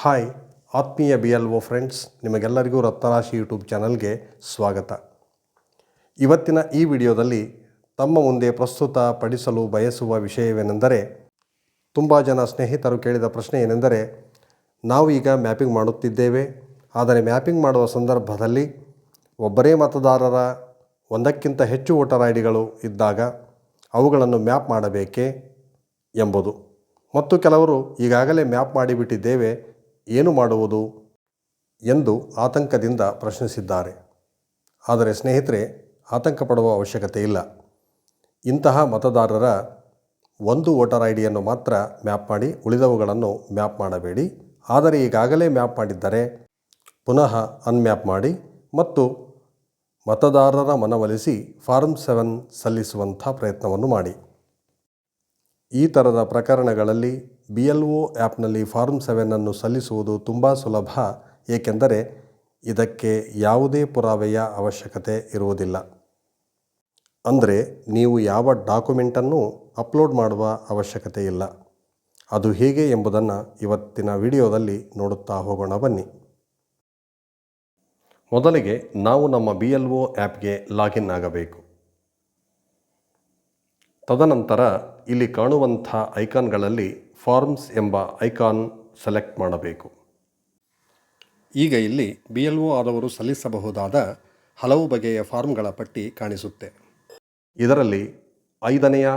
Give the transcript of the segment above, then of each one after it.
Hi, ಆತ್ಮೀಯ B L ಒ friends ನಿಮಗೆಲ್ಲರಿಗೂ ರತ್ನರಾಶಿ YouTube ಚಾನಲ್ಗೆ ಸ್ವಾಗತ. ಇವತ್ತಿನ ಈ ವಿಡಿಯೋದಲ್ಲಿ ತಮ್ಮ ಮುಂದೆ ಪ್ರಸ್ತುತ ಪಡಿಸಲು ಬಯಸುವ ವಿಷಯವೇನೆಂದರೆ, ತುಂಬ ಜನ ಸ್ನೇಹಿತರು ಕೇಳಿದ ಪ್ರಶ್ನೆ ಏನೆಂದರೆ, ನಾವು ಈಗ ಮ್ಯಾಪಿಂಗ್ ಮಾಡುತ್ತಿದ್ದೇವೆ, ಆದರೆ ಮ್ಯಾಪಿಂಗ್ ಮಾಡುವ ಸಂದರ್ಭದಲ್ಲಿ ಒಬ್ಬರೇ ಮತದಾರರ ಒಂದಕ್ಕಿಂತ ಹೆಚ್ಚು ವೋಟರ್ ಐ ಡಿಗಳು ಇದ್ದಾಗ ಅವುಗಳನ್ನು ಮ್ಯಾಪ್ ಮಾಡಬೇಕೇ ಎಂಬುದು. ಮತ್ತು ಕೆಲವರು ಈಗಾಗಲೇ ಮ್ಯಾಪ್ ಮಾಡಿಬಿಟ್ಟಿದ್ದೇವೆ ಏನು ಮಾಡುವುದು ಎಂದು ಆತಂಕದಿಂದ ಪ್ರಶ್ನಿಸಿದ್ದಾರೆ. ಆದರೆ ಸ್ನೇಹಿತರೆ ಆತಂಕ ಪಡುವ ಅವಶ್ಯಕತೆ ಇಲ್ಲ. ಇಂತಹ ಮತದಾರರ ಒಂದು ವೋಟರ್ ಐ ಡಿಯನ್ನು ಮಾತ್ರ ಮ್ಯಾಪ್ ಮಾಡಿ ಉಳಿದವುಗಳನ್ನು ಮ್ಯಾಪ್ ಮಾಡಬೇಡಿ. ಆದರೆ ಈಗಾಗಲೇ ಮ್ಯಾಪ್ ಮಾಡಿದ್ದರೆ ಪುನಃ ಅನ್ಮ್ಯಾಪ್ ಮಾಡಿ ಮತ್ತು ಮತದಾರರ ಮನವೊಲಿಸಿ ಫಾರ್ಮ್ ಸೆವೆನ್ ಸಲ್ಲಿಸುವಂಥ ಪ್ರಯತ್ನವನ್ನು ಮಾಡಿ. ಈ ಥರದ ಪ್ರಕರಣಗಳಲ್ಲಿ ಬಿ ಎಲ್ ಒ ಆ್ಯಪ್ನಲ್ಲಿ ಫಾರ್ಮ್ ಸೆವೆನನ್ನು ಸಲ್ಲಿಸುವುದು ತುಂಬ ಸುಲಭ, ಏಕೆಂದರೆ ಇದಕ್ಕೆ ಯಾವುದೇ ಪುರಾವೆಯ ಅವಶ್ಯಕತೆ ಇರುವುದಿಲ್ಲ. ಅಂದರೆ ನೀವು ಯಾವ ಡಾಕ್ಯುಮೆಂಟನ್ನು ಅಪ್ಲೋಡ್ ಮಾಡುವ ಅವಶ್ಯಕತೆ ಇಲ್ಲ. ಅದು ಹೇಗೆ ಎಂಬುದನ್ನು ಇವತ್ತಿನ ವಿಡಿಯೋದಲ್ಲಿ ನೋಡುತ್ತಾ ಹೋಗೋಣ ಬನ್ನಿ. ಮೊದಲಿಗೆ ನಾವು ನಮ್ಮ ಬಿ ಎಲ್ ಒ ಆ್ಯಪ್ಗೆ ಲಾಗಿನ್ ಆಗಬೇಕು. ತದನಂತರ ಇಲ್ಲಿ ಕಾಣುವಂಥ ಐಕಾನ್ಗಳಲ್ಲಿ ಫಾರ್ಮ್ಸ್ ಎಂಬ ಐಕಾನ್ ಸೆಲೆಕ್ಟ್ ಮಾಡಬೇಕು. ಈಗ ಇಲ್ಲಿ ಬಿ ಎಲ್ ಒ ಆದವರು ಸಲ್ಲಿಸಬಹುದಾದ ಹಲವು ಬಗೆಯ ಫಾರ್ಮ್ಗಳ ಪಟ್ಟಿ ಕಾಣಿಸುತ್ತೆ. ಇದರಲ್ಲಿ ಐದನೆಯ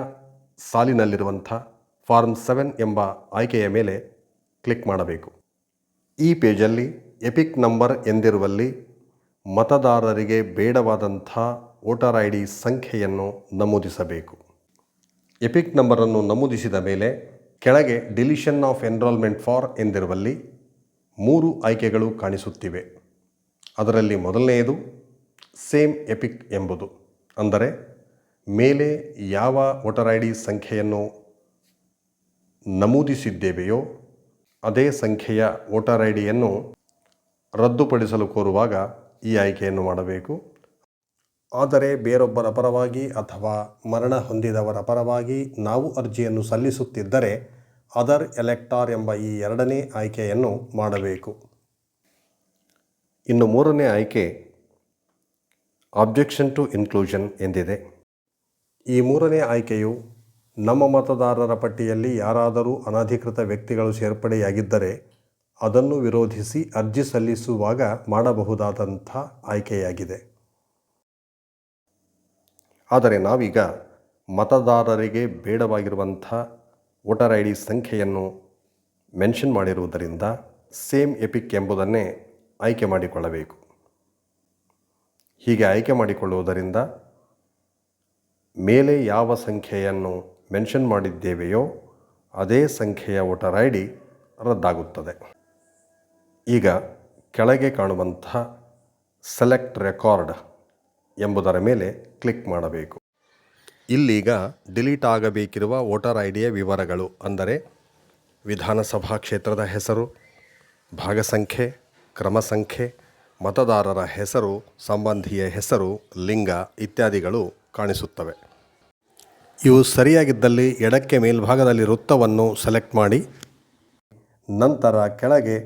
ಸಾಲಿನಲ್ಲಿರುವಂಥ ಫಾರ್ಮ್ ಸೆವೆನ್ ಎಂಬ ಆಯ್ಕೆಯ ಮೇಲೆ ಕ್ಲಿಕ್ ಮಾಡಬೇಕು. ಈ ಪೇಜಲ್ಲಿ ಎಪಿಕ್ ನಂಬರ್ ಎಂದಿರುವಲ್ಲಿ ಮತದಾರರಿಗೆ ಬೇಡವಾದಂಥ ವೋಟರ್ ಐ ಡಿ ಸಂಖ್ಯೆಯನ್ನು ನಮೂದಿಸಬೇಕು. ಎಪಿಕ್ ನಂಬರನ್ನು ನಮೂದಿಸಿದ ಮೇಲೆ ಕೆಳಗೆ ಡಿಲಿಷನ್ ಆಫ್ ಎನ್ರೋಲ್ಮೆಂಟ್ ಫಾರ್ ಎಂದಿರುವಲ್ಲಿ ಮೂರು ಆಯ್ಕೆಗಳು ಕಾಣಿಸುತ್ತಿವೆ. ಅದರಲ್ಲಿ ಮೊದಲನೆಯದು ಸೇಮ್ ಎಪಿಕ್ ಎಂಬುದು. ಅಂದರೆ ಮೇಲೆ ಯಾವ ವೋಟರ್ ಐ ಡಿ ಸಂಖ್ಯೆಯನ್ನು ನಮೂದಿಸಿದ್ದೇವೆಯೋ ಅದೇ ಸಂಖ್ಯೆಯ ವೋಟರ್ ಐ ಡಿಯನ್ನು ರದ್ದುಪಡಿಸಲು ಕೋರುವಾಗ ಈ ಆಯ್ಕೆಯನ್ನು ಮಾಡಬೇಕು. ಆದರೆ ಬೇರೊಬ್ಬರ ಪರವಾಗಿ ಅಥವಾ ಮರಣ ಹೊಂದಿದವರ ಪರವಾಗಿ ನಾವು ಅರ್ಜಿಯನ್ನು ಸಲ್ಲಿಸುತ್ತಿದ್ದರೆ ಅದರ್ ಎಲೆಕ್ಟಾರ್ ಎಂಬ ಈ ಎರಡನೇ ಆಯ್ಕೆಯನ್ನು ಮಾಡಬೇಕು. ಇನ್ನು ಮೂರನೇ ಆಯ್ಕೆ ಆಬ್ಜೆಕ್ಷನ್ ಟು ಇನ್ಕ್ಲೂಷನ್ ಎಂದಿದೆ. ಈ ಮೂರನೇ ಆಯ್ಕೆಯು ನಮ್ಮ ಮತದಾರರ ಪಟ್ಟಿಯಲ್ಲಿ ಯಾರಾದರೂ ಅನಧಿಕೃತ ವ್ಯಕ್ತಿಗಳು ಸೇರ್ಪಡೆಯಾಗಿದ್ದರೆ ಅದನ್ನು ವಿರೋಧಿಸಿ ಅರ್ಜಿ ಸಲ್ಲಿಸುವಾಗ ಮಾಡಬಹುದಾದಂಥ ಆಯ್ಕೆಯಾಗಿದೆ. ಆದರೆ ನಾವೀಗ ಮತದಾರರಿಗೆ ಬೇಡವಾಗಿರುವಂಥ ವೋಟರ್ ಐ ಡಿ ಸಂಖ್ಯೆಯನ್ನು ಮೆನ್ಷನ್ ಮಾಡಿರುವುದರಿಂದ ಸೇಮ್ ಎಪಿಕ್ ಎಂಬುದನ್ನೇ ಆಯ್ಕೆ ಮಾಡಿಕೊಳ್ಳಬೇಕು. ಹೀಗೆ ಆಯ್ಕೆ ಮಾಡಿಕೊಳ್ಳುವುದರಿಂದ ಮೇಲೆ ಯಾವ ಸಂಖ್ಯೆಯನ್ನು ಮೆನ್ಷನ್ ಮಾಡಿದ್ದೇವೆಯೋ ಅದೇ ಸಂಖ್ಯೆಯ ವೋಟರ್ ಐ ಡಿ ರದ್ದಾಗುತ್ತದೆ. ಈಗ ಕೆಳಗೆ ಕಾಣುವಂಥ ಸೆಲೆಕ್ಟ್ ರೆಕಾರ್ಡ್ ಎಂಬುದರ ಮೇಲೆ ಕ್ಲಿಕ್ ಮಾಡಬೇಕು. ಇಲ್ಲೀಗ ಡಿಲೀಟ್ ಆಗಬೇಕಿರುವ ವೋಟರ್ ಐ ಡಿಯ ವಿವರಗಳು ಅಂದರೆ ವಿಧಾನಸಭಾ ಕ್ಷೇತ್ರದ ಹೆಸರು, ಭಾಗಸಂಖ್ಯೆ, ಕ್ರಮ ಸಂಖ್ಯೆ, ಮತದಾರರ ಹೆಸರು, ಸಂಬಂಧಿಯ ಹೆಸರು, ಲಿಂಗ ಇತ್ಯಾದಿಗಳು ಕಾಣಿಸುತ್ತವೆ. ಇವು ಸರಿಯಾಗಿದ್ದಲ್ಲಿ ಎಡಕ್ಕೆ ಮೇಲ್ಭಾಗದಲ್ಲಿ ವೃತ್ತವನ್ನು ಸೆಲೆಕ್ಟ್ ಮಾಡಿ, ನಂತರ ಕೆಳಗೆ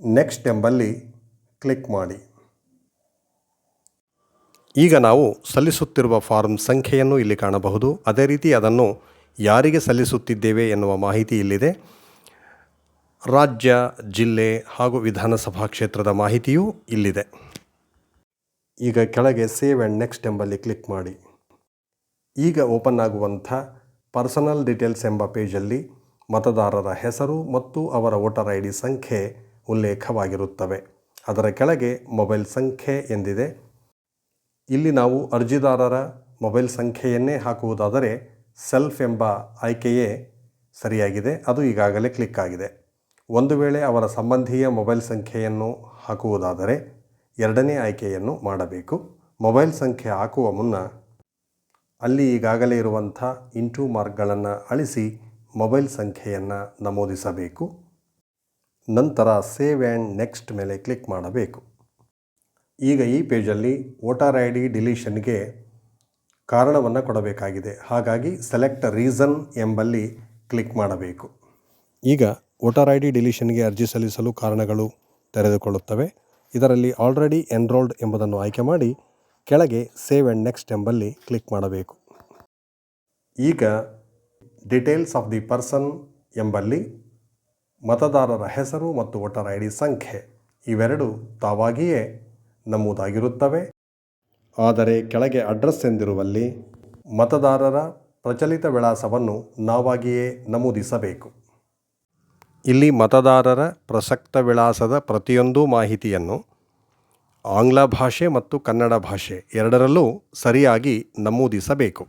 ನೆಕ್ಸ್ಟ್ ಎಂಬಲ್ಲಿ ಕ್ಲಿಕ್ ಮಾಡಿ. ಈಗ ನಾವು ಸಲ್ಲಿಸುತ್ತಿರುವ ಫಾರ್ಮ್ ಸಂಖ್ಯೆಯನ್ನು ಇಲ್ಲಿ ಕಾಣಬಹುದು. ಅದೇ ರೀತಿ ಅದನ್ನು ಯಾರಿಗೆ ಸಲ್ಲಿಸುತ್ತಿದ್ದೇವೆ ಎನ್ನುವ ಮಾಹಿತಿ ಇಲ್ಲಿದೆ. ರಾಜ್ಯ, ಜಿಲ್ಲೆ ಹಾಗೂ ವಿಧಾನಸಭಾ ಕ್ಷೇತ್ರದ ಮಾಹಿತಿಯೂ ಇಲ್ಲಿದೆ. ಈಗ ಕೆಳಗೆ ಸೇವ್ ಆ್ಯಂಡ್ ನೆಕ್ಸ್ಟ್ ಎಂಬಲ್ಲಿ ಕ್ಲಿಕ್ ಮಾಡಿ. ಈಗ ಓಪನ್ ಆಗುವಂಥ ಪರ್ಸನಲ್ ಡೀಟೇಲ್ಸ್ ಎಂಬ ಪೇಜಲ್ಲಿ ಮತದಾರರ ಹೆಸರು ಮತ್ತು ಅವರ ವೋಟರ್ ಐ ಡಿ ಸಂಖ್ಯೆ ಉಲ್ಲೇಖವಾಗಿರುತ್ತವೆ. ಅದರ ಕೆಳಗೆ ಮೊಬೈಲ್ ಸಂಖ್ಯೆ ಎಂದಿದೆ. ಇಲ್ಲಿ ನಾವು ಅರ್ಜಿದಾರರ ಮೊಬೈಲ್ ಸಂಖ್ಯೆಯನ್ನೇ ಹಾಕುವುದಾದರೆ ಸೆಲ್ಫ್ ಎಂಬ ಆಯ್ಕೆಯೇ ಸರಿಯಾಗಿದೆ. ಅದು ಈಗಾಗಲೇ ಕ್ಲಿಕ್ ಆಗಿದೆ. ಒಂದು ವೇಳೆ ಅವರ ಸಂಬಂಧಿಯ ಮೊಬೈಲ್ ಸಂಖ್ಯೆಯನ್ನು ಹಾಕುವುದಾದರೆ ಎರಡನೇ ಆಯ್ಕೆಯನ್ನು ಮಾಡಬೇಕು. ಮೊಬೈಲ್ ಸಂಖ್ಯೆ ಹಾಕುವ ಮುನ್ನ ಅಲ್ಲಿ ಈಗಾಗಲೇ ಇರುವಂಥ ಇಂಟು ಮಾರ್ಕ್ಗಳನ್ನು ಅಳಿಸಿ ಮೊಬೈಲ್ ಸಂಖ್ಯೆಯನ್ನು ನಮೂದಿಸಬೇಕು. ನಂತರ ಸೇವ್ ಆ್ಯಂಡ್ ನೆಕ್ಸ್ಟ್ ಮೇಲೆ ಕ್ಲಿಕ್ ಮಾಡಬೇಕು. ಈಗ ಈ ಪೇಜಲ್ಲಿ ವೋಟರ್ ಐ ಡಿ ಡಿಲೀಷನ್ಗೆ ಕಾರಣವನ್ನು ಕೊಡಬೇಕಾಗಿದೆ. ಹಾಗಾಗಿ ಸೆಲೆಕ್ಟ್ ರೀಸನ್ ಎಂಬಲ್ಲಿ ಕ್ಲಿಕ್ ಮಾಡಬೇಕು. ಈಗ ವೋಟರ್ ಐ ಡಿ ಡಿಲೀಷನ್ಗೆ ಅರ್ಜಿ ಸಲ್ಲಿಸಲು ಕಾರಣಗಳು ತೆರೆದುಕೊಳ್ಳುತ್ತವೆ. ಇದರಲ್ಲಿ ಆಲ್ರೆಡಿ ಎನ್ರೋಲ್ಡ್ ಎಂಬುದನ್ನು ಆಯ್ಕೆ ಮಾಡಿ ಕೆಳಗೆ ಸೇವ್ ಆ್ಯಂಡ್ ನೆಕ್ಸ್ಟ್ ಎಂಬಲ್ಲಿ ಕ್ಲಿಕ್ ಮಾಡಬೇಕು. ಈಗ ಡಿಟೇಲ್ಸ್ ಆಫ್ ದಿ ಪರ್ಸನ್ ಎಂಬಲ್ಲಿ ಮತದಾರರ ಹೆಸರು ಮತ್ತು ವೋಟರ್ ಐ ಡಿ ಸಂಖ್ಯೆ ಇವೆರಡು ತಾವಾಗಿಯೇ ನಮೂದಾಗಿರುತ್ತವೆ. ಆದರೆ ಕೆಳಗೆ ಅಡ್ರೆಸ್ ಎಂದಿರುವಲ್ಲಿ ಮತದಾರರ ಪ್ರಚಲಿತ ವಿಳಾಸವನ್ನು ನಾವಾಗಿಯೇ ನಮೂದಿಸಬೇಕು. ಇಲ್ಲಿ ಮತದಾರರ ಪ್ರಸಕ್ತ ವಿಳಾಸದ ಪ್ರತಿಯೊಂದು ಮಾಹಿತಿಯನ್ನು ಆಂಗ್ಲ ಭಾಷೆ ಮತ್ತು ಕನ್ನಡ ಭಾಷೆ ಎರಡರಲ್ಲೂ ಸರಿಯಾಗಿ ನಮೂದಿಸಬೇಕು.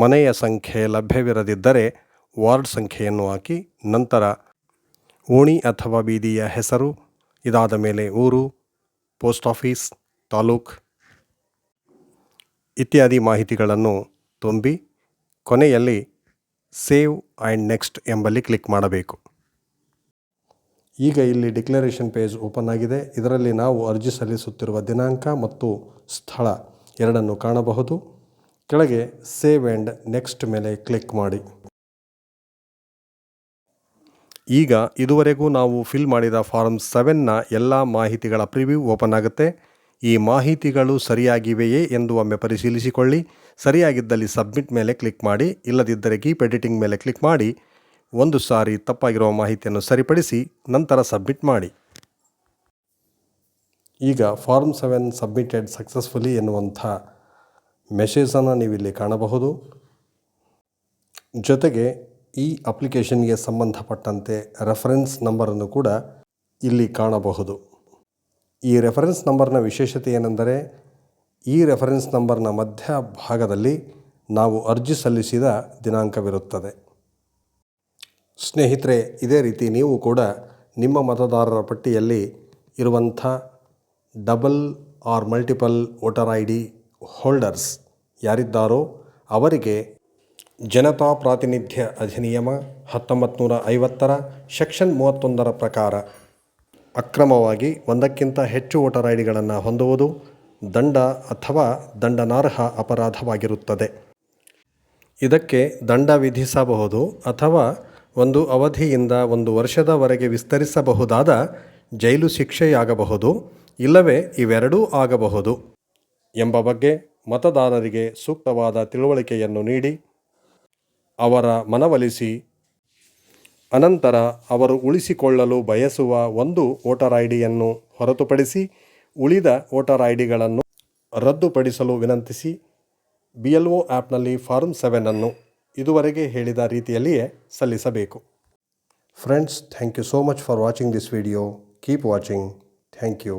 ಮನೆಯ ಸಂಖ್ಯೆ ಲಭ್ಯವಿರದಿದ್ದರೆ ವಾರ್ಡ್ ಸಂಖ್ಯೆಯನ್ನು ಹಾಕಿ ನಂತರ ಓಣಿ ಅಥವಾ ಬೀದಿಯ ಹೆಸರು, ಇದಾದ ಮೇಲೆ ಊರು ಪೋಸ್ಟ್ ಆಫೀಸ್, ತಾಲೂಕ್ ಇತ್ಯಾದಿ ಮಾಹಿತಿಗಳನ್ನು ತುಂಬಿ ಕೊನೆಯಲ್ಲಿ ಸೇವ್ ಆ್ಯಂಡ್ ನೆಕ್ಸ್ಟ್ ಎಂಬಲ್ಲಿ ಕ್ಲಿಕ್ ಮಾಡಬೇಕು. ಈಗ ಇಲ್ಲಿ ಡಿಕ್ಲರೇಷನ್ ಪೇಜ್ ಓಪನ್ ಆಗಿದೆ. ಇದರಲ್ಲಿ ನಾವು ಅರ್ಜಿ ಸಲ್ಲಿಸುತ್ತಿರುವ ದಿನಾಂಕ ಮತ್ತು ಸ್ಥಳ ಎರಡನ್ನು ಕಾಣಬಹುದು. ಕೆಳಗೆ ಸೇವ್ ಆ್ಯಂಡ್ ನೆಕ್ಸ್ಟ್ ಮೇಲೆ ಕ್ಲಿಕ್ ಮಾಡಿ. ಈಗ ಇದುವರೆಗೂ ನಾವು ಫಿಲ್ ಮಾಡಿದ ಫಾರ್ಮ್ ಸೆವೆನ್ನ ಎಲ್ಲ ಮಾಹಿತಿಗಳ ಪ್ರಿವ್ಯೂ ಓಪನ್ ಆಗುತ್ತೆ. ಈ ಮಾಹಿತಿಗಳು ಸರಿಯಾಗಿವೆಯೇ ಎಂದು ಒಮ್ಮೆ ಪರಿಶೀಲಿಸಿಕೊಳ್ಳಿ. ಸರಿಯಾಗಿದ್ದಲ್ಲಿ ಸಬ್ಮಿಟ್ ಮೇಲೆ ಕ್ಲಿಕ್ ಮಾಡಿ, ಇಲ್ಲದಿದ್ದರೆ ಕೀಪ್ ಎಡಿಟಿಂಗ್ ಮೇಲೆ ಕ್ಲಿಕ್ ಮಾಡಿ. ಒಂದು ಸಾರಿ ತಪ್ಪಾಗಿರುವ ಮಾಹಿತಿಯನ್ನು ಸರಿಪಡಿಸಿ, ನಂತರ ಸಬ್ಮಿಟ್ ಮಾಡಿ. ಈಗ ಫಾರ್ಮ್ ಸೆವೆನ್ ಸಬ್ಮಿಟೆಡ್ ಸಕ್ಸಸ್ಫುಲಿ ಎನ್ನುವಂಥ ಮೆಸೇಜನ್ನು ನೀವಿಲ್ಲಿ ಕಾಣಬಹುದು. ಜೊತೆಗೆ ಈ ಅಪ್ಲಿಕೇಶನ್ಗೆ ಸಂಬಂಧಪಟ್ಟಂತೆ ರೆಫರೆನ್ಸ್ ನಂಬರನ್ನು ಕೂಡ ಇಲ್ಲಿ ಕಾಣಬಹುದು. ಈ ರೆಫರೆನ್ಸ್ ನಂಬರ್ನ ವಿಶೇಷತೆ ಏನೆಂದರೆ, ಈ ರೆಫರೆನ್ಸ್ ನಂಬರ್ನ ಮಧ್ಯ ಭಾಗದಲ್ಲಿ ನಾವು ಅರ್ಜಿ ಸಲ್ಲಿಸಿದ ದಿನಾಂಕವಿರುತ್ತದೆ. ಸ್ನೇಹಿತರೆ, ಇದೇ ರೀತಿ ನೀವು ಕೂಡ ನಿಮ್ಮ ಮತದಾರರ ಪಟ್ಟಿಯಲ್ಲಿ ಇರುವಂಥ double or multiple voter I D holders ಯಾರಿದ್ದಾರೋ ಅವರಿಗೆ ಜನತಾ ಪ್ರಾತಿನಿಧ್ಯ ಅಧಿನಿಯಮ ಹತ್ತೊಂಬತ್ತು ನೂರ ಐವತ್ತರ ಸೆಕ್ಷನ್ ಮೂವತ್ತೊಂದರ ಪ್ರಕಾರ ಅಕ್ರಮವಾಗಿ ಒಂದಕ್ಕಿಂತ ಹೆಚ್ಚು ವೋಟರ್ ಐ ಹೊಂದುವುದು ದಂಡ ಅಥವಾ ದಂಡನಾರ್ಹ ಅಪರಾಧವಾಗಿರುತ್ತದೆ. ಇದಕ್ಕೆ ದಂಡ ವಿಧಿಸಬಹುದು ಅಥವಾ ಒಂದು ಅವಧಿಯಿಂದ ಒಂದು ವರ್ಷದವರೆಗೆ ವಿಸ್ತರಿಸಬಹುದಾದ ಜೈಲು ಶಿಕ್ಷೆಯಾಗಬಹುದು, ಇಲ್ಲವೇ ಇವೆರಡೂ ಆಗಬಹುದು. ಎಂಬ ಬಗ್ಗೆ ಮತದಾರರಿಗೆ ಸೂಕ್ತವಾದ ತಿಳುವಳಿಕೆಯನ್ನು ನೀಡಿ ಅವರ ಮನವೊಲಿಸಿ, ಅನಂತರ ಅವರು ಉಳಿಸಿಕೊಳ್ಳಲು ಬಯಸುವ ಒಂದು ವೋಟರ್ ಐ ಡಿಯನ್ನು ಹೊರತುಪಡಿಸಿ ಉಳಿದ ವೋಟರ್ ಐ ಡಿಗಳನ್ನು ರದ್ದುಪಡಿಸಲು ವಿನಂತಿಸಿ ಬಿ ಎಲ್ ಒ ಆ್ಯಪ್ನಲ್ಲಿ ಫಾರ್ಮ್ ಸೆವೆನನ್ನು ಇದುವರೆಗೆ ಹೇಳಿದ ರೀತಿಯಲ್ಲಿಯೇ ಸಲ್ಲಿಸಬೇಕು. Friends, thank you so much for watching this video. Keep watching. Thank you.